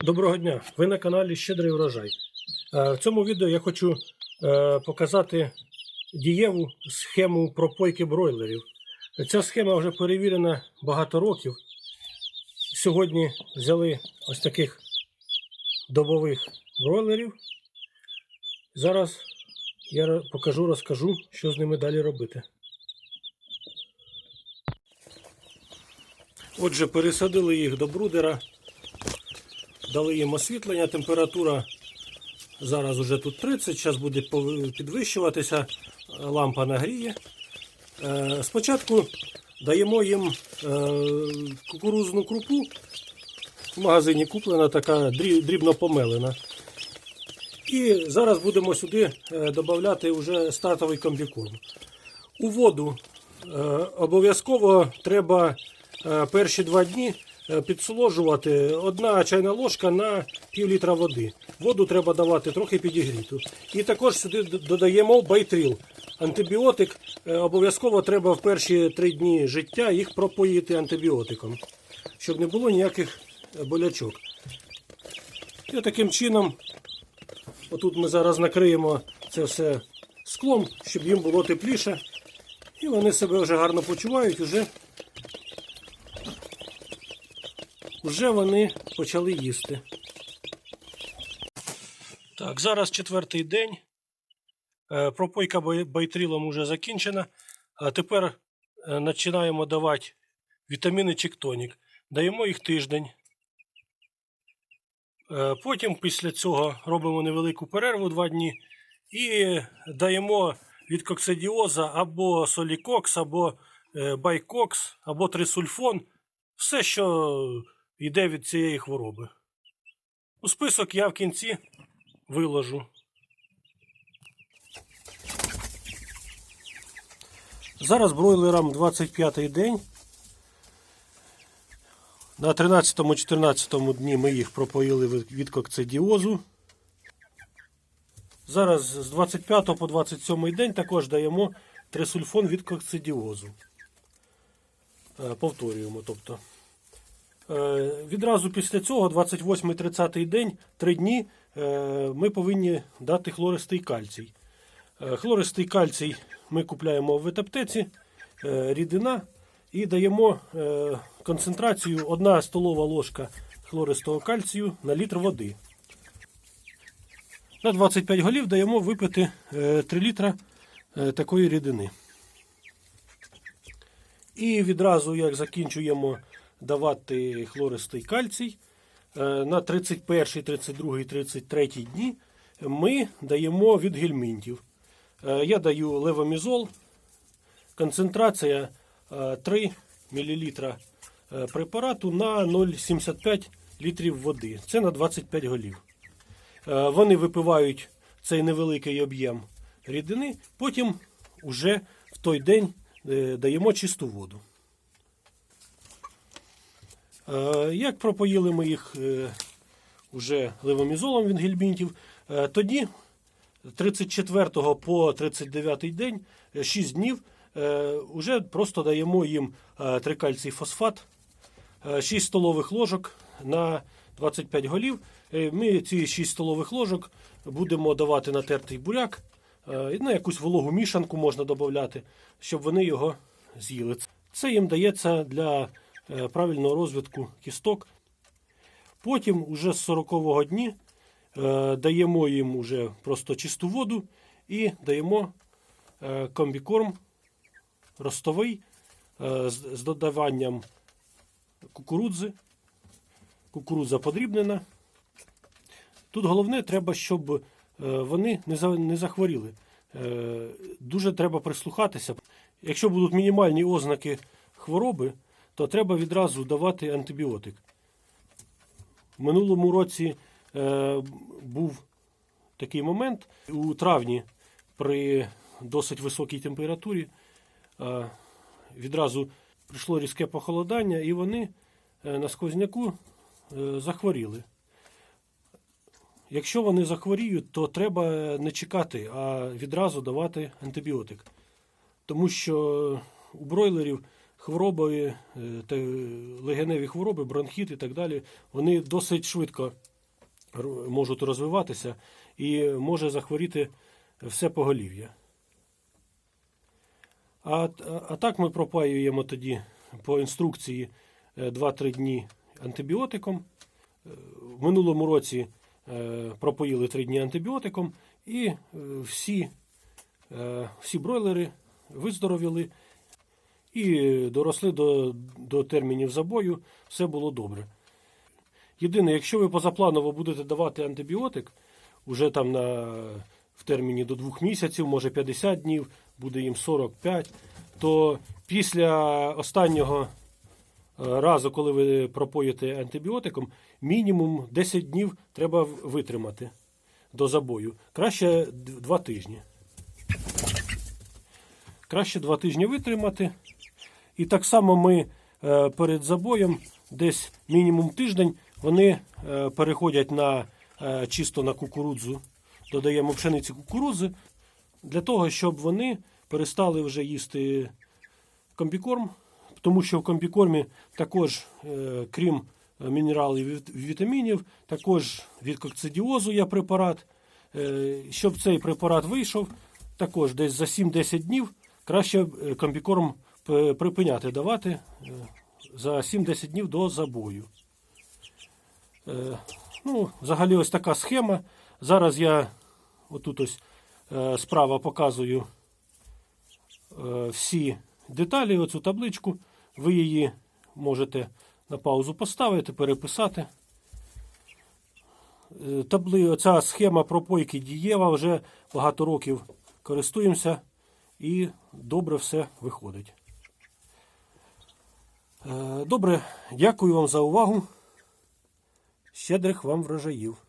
Доброго дня! Ви на каналі Щедрий врожай. Е, В цьому відео я хочу е, показати дієву схему пропойки бройлерів. Ця схема вже перевірена багато років. Сьогодні взяли ось таких добових бройлерів. Зараз я покажу, розкажу, що з ними далі робити. Отже, пересадили їх до брудера. Дали їм освітлення, температура зараз уже тут 30, зараз буде підвищуватися, е, лампа нагріє. Е, Спочатку даємо їм е, кукурузну крупу. В магазині куплена така дрібно помелена. І зараз будемо сюди додати вже стартовий комбікорм. У воду обов'язково треба перші два дні підсоложувати одна чайна ложка на пів літра води. Воду треба давати трохи підігріту. І також сюди додаємо байтрил. Антибіотик е, обов'язково треба в перші три дні життя їх пропоїти антибіотиком, щоб не було ніяких е, болячок. І таким чином, отут ми зараз накриємо це все склом, щоб їм було тепліше. І вони себе вже гарно почувають, уже, вже вони почали їсти. Так, зараз четвертий день. Е, Пропойка бай- байтрилом вже закінчена. А тепер е, починаємо давати вітаміни Чіктонік. Даємо їх тиждень. Е, Потім після цього робимо невелику перерву два дні і даємо від коксидіоза або солікокс, або байкокс, або трисульфон. Все, що йде від цієї хвороби. У список я в кінці виложу. Зараз бройлерам 25-й день. На 13-14 дні ми їх пропоїли від від кокцидіозу. Зараз з 25 по 27 день також даємо трисульфон від кокцидіозу. Е, Повторюємо. тобто. Е, Відразу після цього, 28-30 день, 3 дні, е, ми повинні дати хлористий кальцій. Е, Хлористий кальцій ми купляємо в ветаптеці, е, рідина і даємо концентрацію 1 столова ложка хлористого кальцію на літр води. На 25 голів даємо випити е, 3 літра такої рідини. І відразу, як закінчуємо давати хлористий кальцій, е, на 31, 32, 33 дні ми даємо від гельмінтів. Е, Я даю левомізол, концентрація е, 3 мл препарату на 0,75 літрів води. Це на 25 голів. Е, Вони випивають цей невеликий об'єм рідини, потім уже в той день е, даємо чисту воду. Е, Як пропоїли ми їх е, уже левомізолом від гельмінтів, е, тоді 34 по 39 день, 6 днів, вже просто даємо їм трикальцій фосфат, 6 столових ложок на 25 голів. Ми ці 6 столових ложок будемо давати на тертий буряк, на якусь вологу мішанку можна додати, щоб вони його з'їли. Це їм дається для правильного розвитку кісток. Потім, уже з 40-го дні, е, даємо їм уже просто чисту воду і даємо е, комбікорм ростовий е, з, додаванням кукурудзи. Кукурудза подрібнена. Тут головне треба, щоб е, вони не, захворіли. Е, Дуже треба прислухатися. Якщо будуть мінімальні ознаки хвороби, то треба відразу давати антибіотик. В минулому році е, був такий момент у травні при досить високій температурі. Е, відразу прийшло різке похолодання, і вони е, на сквозняку е, захворіли. Якщо вони захворіють, то треба не чекати, а відразу давати антибіотик. Тому що у бройлерів хвороби, е, легеневі хвороби, бронхіт і так далі, вони досить швидко можуть розвиватися і може захворіти все поголів'я. А, а так ми пропаюємо тоді по інструкції е, 2-3 дні антибіотиком. Е, В минулому році е, пропоїли 3 дні антибіотиком, і е, всі, е, всі бройлери виздоровіли і доросли до, до термінів забою, все було добре. Єдине, якщо ви позапланово будете давати антибіотик, уже там на, в терміні до двох місяців, може 50 днів, буде їм 45, то після останнього е, разу, коли ви пропоїте антибіотиком, мінімум 10 днів треба витримати до забою. Краще 2 тижні. Краще 2 тижні витримати. І так само ми е, перед забоєм десь мінімум тиждень вони е, переходять на е, чисто на кукурудзу. Додаємо пшениці кукурудзи для того, щоб вони перестали вже їсти комбікорм, тому що в комбікормі також, крім мінералів і вітамінів, також від кокцидіозу є препарат. Щоб цей препарат вийшов, також десь за 7-10 днів краще комбікорм припиняти давати е, за 7-10 днів до забою. Е, Ну, взагалі ось така схема. Зараз я отут ось е, справа показую всі деталі, оцю табличку. Ви її можете на паузу поставити, переписати. Табли, оця схема пропойки дієва вже багато років користуємося і добре все виходить. Е, Добре, дякую вам за увагу. Щедрих вам врожаїв.